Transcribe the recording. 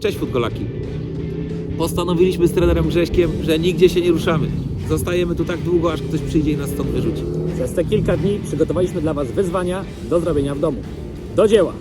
Cześć futbolaki. Postanowiliśmy z trenerem Grześkiem, że nigdzie się nie ruszamy. Zostajemy tu tak długo, aż ktoś przyjdzie i nas stąd wyrzuci. Przez te kilka dni przygotowaliśmy dla Was wyzwania do zrobienia w domu. Do dzieła!